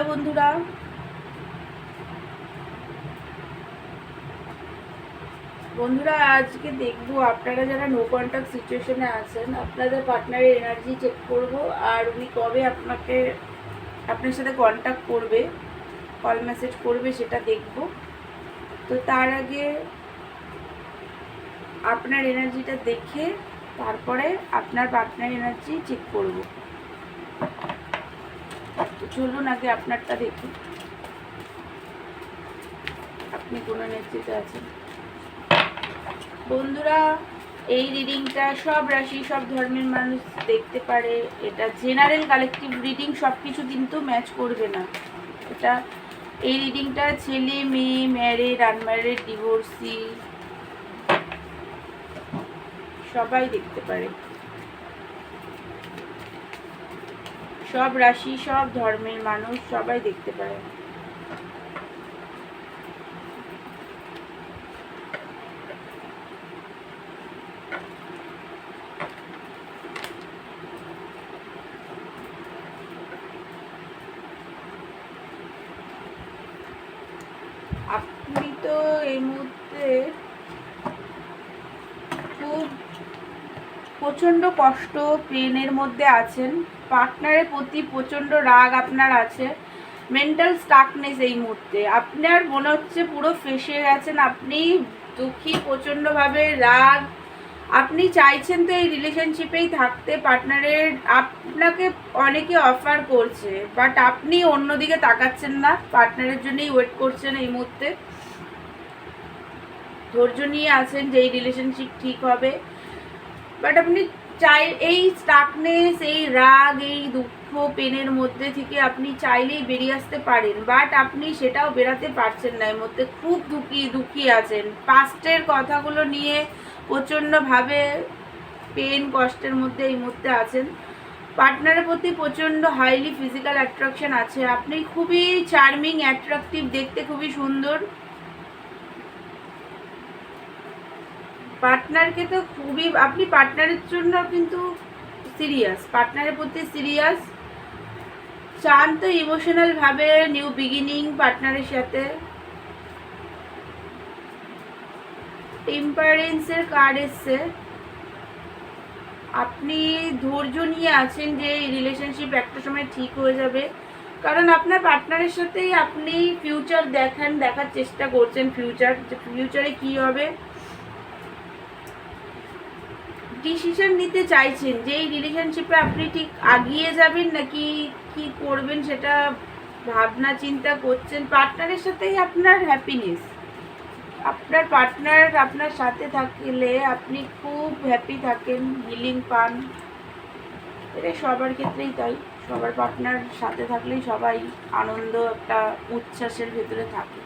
Hello বন্ধুরা। বন্ধুরা, আজকে দেখব আপনারা যারা নো কন্ট্যাক্ট সিচুয়েশনে আছেন, আপনাদের পার্টনারের এনার্জি চেক করব, আর উনি কবে আপনাকে, আপনার সাথে কন্ট্যাক্ট করবে কল মেসেজ করবে, সেটা দেখব। তো তার আগে আপনার এনার্জিটা দেখে, তারপরে আপনার পার্টনার এনার্জি চেক করব। চলুন আগে আপনারটা দেখি। আপনি কোনো নেতৃত্বে আছেন? বন্ধুরা, এই রিডিংটা সব রাশি, সব ধর্মের মানুষ দেখতে পারে। এটা জেনারেল কালেকটিভ রিডিং সব কিছু কিন্তু ম্যাচ করবে না। এটা, এই রিডিংটা ছেলে, মেয়ে ম্যারেড আনম্যারেড ডিভোর্সি সবাই দেখতে পারে। সব রাশি, সব ধর্মের মানুষ সবাই দেখতে পারে। আপনি তো এই মুহূর্তে খুব কষ্ট পেনের মধ্যে আছেন। পার্টনারের প্রতি প্রচণ্ড রাগ আপনার আছে। মেন্টাল স্টাকনেস এই মুহূর্তে। আপনার মনে হচ্ছে পুরো ফেসে গেছেন আপনি দুঃখী, প্রচণ্ডভাবে রাগ। আপনি চাইছেন তো এই রিলেশনশিপেই থাকতে পার্টনারের আপনাকে অনেকে অফার করছে বাট আপনি অন্যদিকে তাকাচ্ছেন না। পার্টনারের জন্যই ওয়েট করছেন এই মুহূর্তে। ধৈর্য নিয়ে আছেন যে এই রিলেশনশিপ ঠিক হবে। বাট আপনি চাই, এই স্টাকনেস এই রাগ, এই দুঃখ পেনের মধ্যে থেকে আপনি চাইলেই বেরিয়ে আসতে পারেন বাট আপনি সেটাও বেরাতে পারছেন না, এর মধ্যে খুব দুঃখী দুঃখী আছেন। পাস্টের কথাগুলো নিয়ে প্রচণ্ডভাবে পেন কষ্টের মধ্যে এই মুহূর্তে আছেন। পার্টনারের প্রতি প্রচণ্ড হাইলি ফিজিক্যাল অ্যাট্রাকশন আছে। আপনি খুবই চার্মিং অ্যাট্রাকটিভ দেখতে খুবই সুন্দর। পার্টনারকে তো খুবই, আপনি পার্টনারের জন্য কিন্তু সিরিয়াস পার্টনারের প্রতি সিরিয়াস চান তো ইমোশনাল ভাবে নিউ বিগিনিং পার্টনারের সাথে। টেম্পারেন্সের কার্ড এসছে। আপনি ধৈর্য নিয়ে আছেন যে এই রিলেশনশিপ একটা সময় ঠিক হয়ে যাবে। কারণ আপনার পার্টনারের সাথেই আপনি ফিউচার দেখান, দেখার চেষ্টা করছেন ফিউচার ফিউচারে কি হবে। ডিসিশন নিতে চাইছেন যে এই রিলেশনশিপে আপনি ঠিক আগিয়ে যাবেন নাকি কি করবেন সেটা ভাবনা চিন্তা করছেন? পার্টনারের সাথেই আপনার হ্যাপিনেস আপনার পার্টনার আপনার সাথে থাকলে আপনি খুব হ্যাপি থাকেন হিলিং পান। এটা সবার ক্ষেত্রেই তাই। সবার পার্টনার সাথে থাকলেই সবাই আনন্দ, একটা উচ্ছ্বাসের ভেতরে থাকে।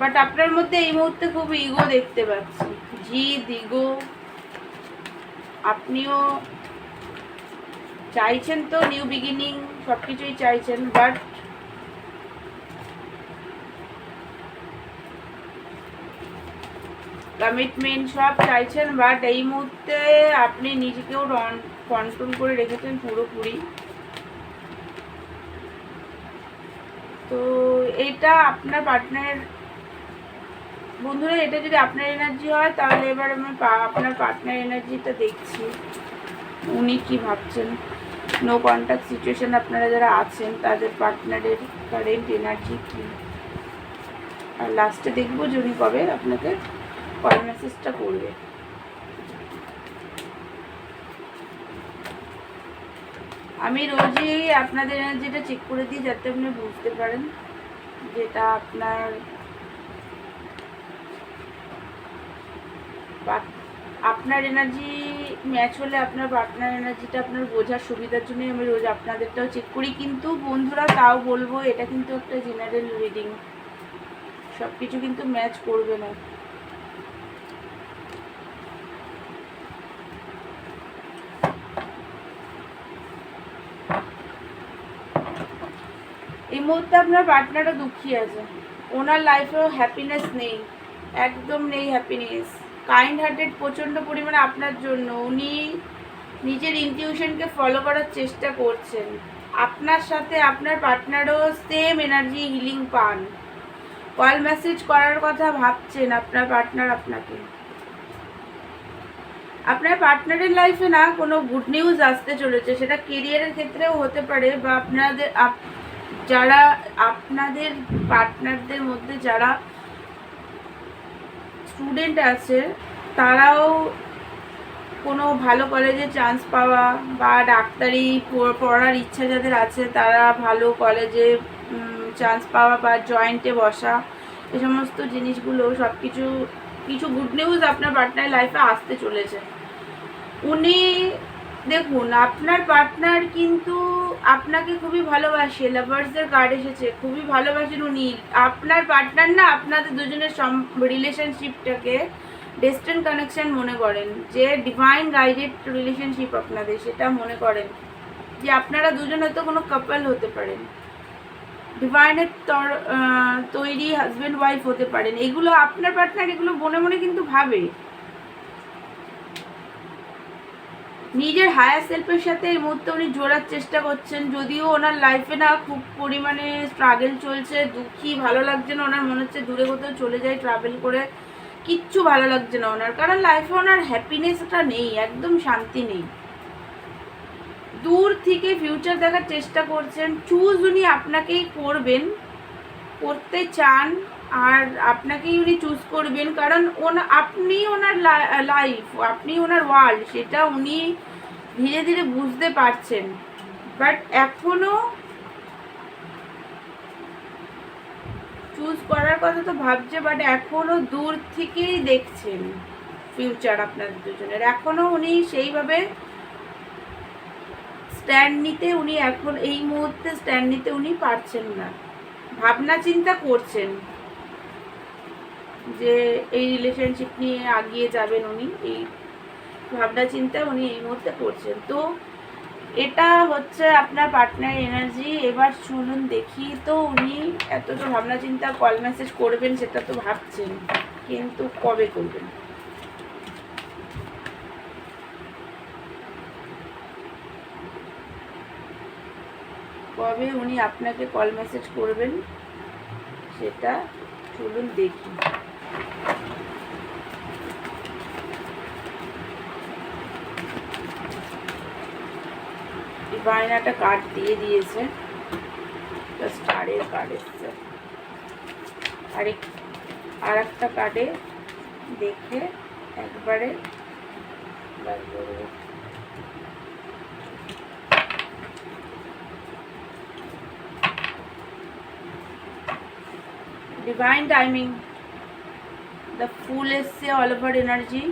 বাট আপনার মধ্যে এই মুহূর্তে খুব ইগো দেখতে পাচ্ছি। জিদ ইগো আপনিও চাইছেন তো নিউ বিগিনিং সব কিছুই চাইছেন বাট কমিটমেন্ট সব চাইছেন বাট এই মুহূর্তে আপনি নিজেকেও কন্ট্রোল করে রেখেছেন পুরোপুরি। তো এটা আপনার পার্টনার বন্ধুরা, এটা যদি আপনার এনার্জি হয়, তাহলে এবার আমি আপনার পার্টনার এনার্জিটা দেখছি। উনি কি ভাবছেন? নো কন্ট্যাক্ট সিচুয়েশান আপনারা যারা আছেন, তাদের পার্টনারের কারেন্ট এনার্জি কী? আর লাস্টে দেখব যে উনি কবে আপনাকে কল মেসেজটা করবে। আমি রোজই আপনাদের এনার্জিটা চেক করে দিই, যাতে আপনি বুঝতে পারেন যেটা আপনার আপনার এনার্জি ম্যাচ হলে আপনার পার্টনার এনার্জিটা আপনার বোঝার সুবিধার জন্য আমি রোজ আপনাদেরটাও চেক করি। কিন্তু বন্ধুরা তাও বলব, এটা কিন্তু একটা জেনারেল রিডিং সব কিছু কিন্তু ম্যাচ করবে না। এই মুহূর্তে আপনার পার্টনারও দুঃখী আছে। ওনার লাইফেও হ্যাপিনেস নেই। একদম নেই হ্যাপিনেস কাইন্ড হার্টেড প্রচণ্ড পরিমাণে আপনার জন্য। উনি নিজের ইনটিউশনকে ফলো করার চেষ্টা করছেন। আপনার সাথে আপনার পার্টনারও সেম এনার্জি হিলিং পান। কল মেসেজ করার কথা ভাবছেন আপনার পার্টনার আপনাকে। আপনার পার্টনারের লাইফে না কোনো গুড নিউজ আসতে চলেছে। সেটা কেরিয়ারের ক্ষেত্রেও হতে পারে বা আপনাদের, আপ- যারা আপনাদের পার্টনারদের মধ্যে যারা স্টুডেন্ট আছে, তারাও কোনো ভালো কলেজে চান্স পাওয়া বা ডাক্তারি পড়ার ইচ্ছা যাদের আছে, তারা ভালো কলেজে চান্স পাওয়া বা জয়েন্টে বসা, এ সমস্ত জিনিসগুলো সব কিছু কিছু গুড নিউজ আপনার পার্টনার লাইফে আসতে চলেছে। উনি দেখুন, আপনার পার্টনার কিন্তু আপনাকে খুবই ভালোবাসে লাভার্সদের কার্ড এসেছে, খুবই ভালোবাসেন উনি। আপনার পার্টনার না আপনাদের দুজনের সম রিলেশনশিপটাকে ডেস্টেন্ট কানেকশন মনে করেন, যে ডিভাইন গাইডেড রিলেশনশিপ আপনাদের, সেটা মনে করেন, যে আপনারা দুজন হয়তো কোনো কাপল হতে পারেন। ডিভাইনের তর তৈরি হাজব্যান্ড ওয়াইফ হতে পারেন। এগুলো আপনার পার্টনার এগুলো মনে মনে কিন্তু ভাবে। নিজের হায়ার সেলফের সাথে এই মুহূর্তে উনি জোড়ার চেষ্টা করছেন। যদিও ওনার লাইফে না খুব পরিমাণে স্ট্রাগল চলছে, দুঃখী, ভালো লাগছে না, ওনার মনে হচ্ছে দূরে কোথাও চলে যায় ট্রাভেল করে। কিচ্ছু ভালো লাগছে না ওনার, কারণ লাইফে ওনার হ্যাপিনেসটা নেই, একদম শান্তি নেই। দূর থেকে ফিউচার দেখার চেষ্টা করছেন চুজ উনি আপনাকেই করবেন, করতে চান। আর আপনাকেই উনি চুজ করবেন, কারণ ওনা, আপনি ওনার লাইফ আপনি ওনার ওয়ার্ল্ড সেটা উনি ধীরে ধীরে বুঝতে পারছেন। বাট এখনও চুজ করার কথা তো ভাবছে বাট এখনও দূর থেকেই দেখছেন ফিউচার আপনাদের দুজনের। এখনও উনি সেইভাবে স্ট্যান্ড নিতে উনি এখন, এই মুহূর্তে স্ট্যান্ড নিতে উনি পারছেন না। ভাবনা চিন্তা করছেন। যে এই রিলেশনশিপ নিয়ে আগিয়ে যাবেন উনি, এই ভাবনা চিন্তা উনি এই মুহূর্তে করছেন। তো এটা হচ্ছে আপনার পার্টনার এনার্জি এবার শুনুন দেখি। তো উনি এত তো ভাবনা চিন্তা কল মেসেজ করবেন, সেটা তো ভাবছেন, কিন্তু কবে করবেন? কবে উনি আপনাকে কল মেসেজ করবেন, সেটা চলুন দেখি। ডিভাইন একটা কার্ড দিয়ে দিয়েছে। স্টারের কার্ড আরেক আর একটা কার্ডে দেখে একবারে বার ডিভাইন টাইমিং দ্য ফুল এসছে অল ওভার এনার্জি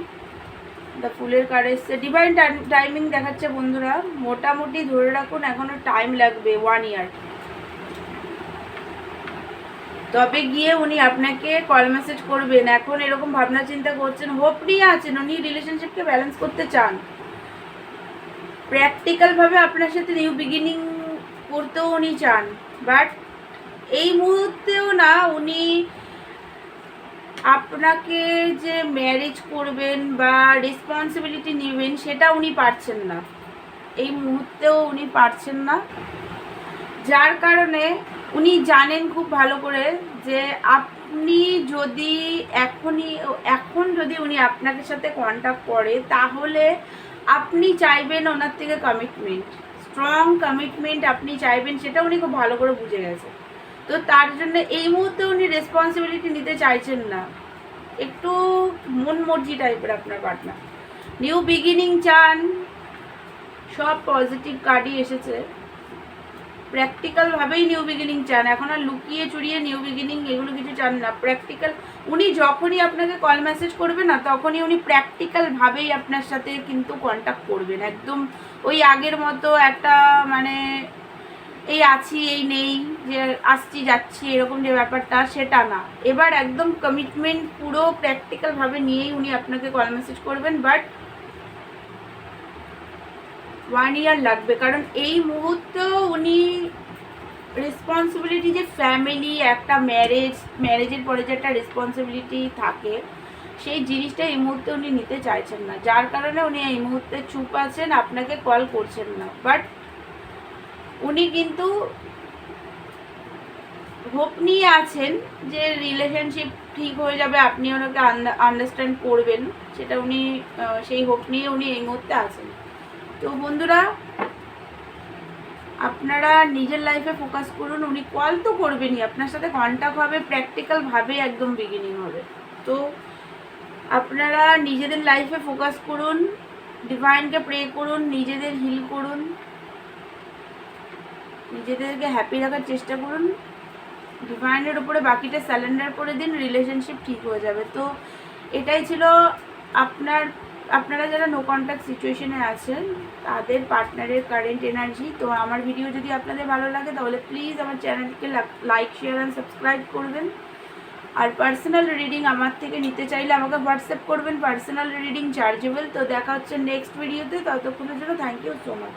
দ্য ফুলের কার্ড এসছে ডিভাইন টাইমিং দেখাচ্ছে বন্ধুরা। মোটামুটি ধরে রাখুন এখনও টাইম লাগবে ওয়ান ইয়ার তবে গিয়ে উনি আপনাকে কল মেসেজ করবেন। এখন এরকম ভাবনা চিন্তা করছেন। হোপ নিয়ে আছেন উনি রিলেশনশিপকে ব্যালেন্স করতে চান। প্র্যাকটিক্যালভাবে আপনার সাথে নিউ বিগিনিং করতেও উনি চান। বাট এই মুহূর্তেও না, উনি আপনাকে যে ম্যারেজ করবেন বা রেসপন্সিবিলিটি নেবেন, সেটা উনি পারছেন না। এই মুহূর্তেও উনি পারছেন না। যার কারণে উনি জানেন খুব ভালো করে যে আপনি যদি এখনই, এখন যদি উনি আপনাকে সাথে কন্ট্যাক্ট করে, তাহলে আপনি চাইবেন ওনার থেকে কমিটমেন্ট স্ট্রং কমিটমেন্ট আপনি চাইবেন, সেটা উনি খুব ভালো করে বুঝে গেছে। তো তার জন্য এই মুহূর্তে উনি রেসপন্সিবিলিটি নিতে চাইছেন না। একটু মন মর্জি টাইপের আপনার পার্টনার নিউ বিগিনিং চান, সব পজিটিভ কার্ডই এসেছে। প্র্যাকটিক্যালভাবেই নিউ বিগিনিং চান। এখন আর লুকিয়ে চুরিয়ে নিউ বিগিনিং এগুলো কিছু চান না। প্র্যাকটিক্যাল উনি যখনই আপনাকে কল মেসেজ করবে না, তখনই উনি প্র্যাকটিক্যালভাবেই আপনার সাথে কিন্তু কন্ট্যাক্ট করবেন। একদম ওই আগের মতো একটা মানে এই আছি, এই নেই, যে আসছি, যাচ্ছি, এরকম যে ব্যাপারটা, সেটা না। এবার একদম কমিটমেন্ট পুরো প্র্যাকটিক্যালভাবে নিয়েই উনি আপনাকে কল মেসেজ করবেন বাট ওয়ান ইয়ার লাগবে। কারণ এই মুহূর্তেও উনি রেসপন্সিবিলিটি যে ফ্যামিলি একটা ম্যারেজ ম্যারেজের পরে যে একটা রেসপন্সিবিলিটি থাকে, সেই জিনিসটা এই মুহূর্তে উনি নিতে চাইছেন না। যার কারণে উনি এই মুহূর্তে চুপ আছেন, আপনাকে কল করছেন না। বাট উনি কিন্তু হোপ নিয়ে আছেন যে রিলেশনশিপ ঠিক হয়ে যাবে, আপনি ওনাকে আন্ডারস্ট্যান্ড করবেন। সেটা উনি সেই হোপ নিয়ে উনি এই মুহূর্তে আছেন। তো বন্ধুরা, আপনারা নিজের লাইফে ফোকাস করুন। উনি কল তো করবেনই, আপনার সাথে কন্ট্যাক্ট হবে প্র্যাকটিক্যালভাবে একদম বিগিনিং হবে। তো আপনারা নিজেদের লাইফে ফোকাস করুন ডিভাইনকে প্রে করুন, নিজেদের হিল করুন। নিজেদেরকে হ্যাপি রাখার চেষ্টা করুন। ডিভাইনের উপরে বাকিটা স্যালেন্ডার করে দিন রিলেশনশিপ ঠিক হয়ে যাবে। তো এটাই ছিল আপনার, আপনারা যারা নো কন্ট্যাক্ট সিচুয়েশনে আছেন, তাদের পার্টনারের কারেন্ট এনার্জি তো আমার ভিডিও যদি আপনাদের ভালো লাগে, তাহলে প্লিজ আমার চ্যানেলকে লাইক শেয়ার অ্যান্ড সাবস্ক্রাইব করবেন। আর পার্সোনাল রিডিং আমার থেকে নিতে চাইলে আমাকে হোয়াটসঅ্যাপ করবেন পার্সোনাল রিডিং চার্জেবল তো দেখা হচ্ছে নেক্সট ভিডিওতে ততক্ষণের জন্য থ্যাংক ইউ সো মাচ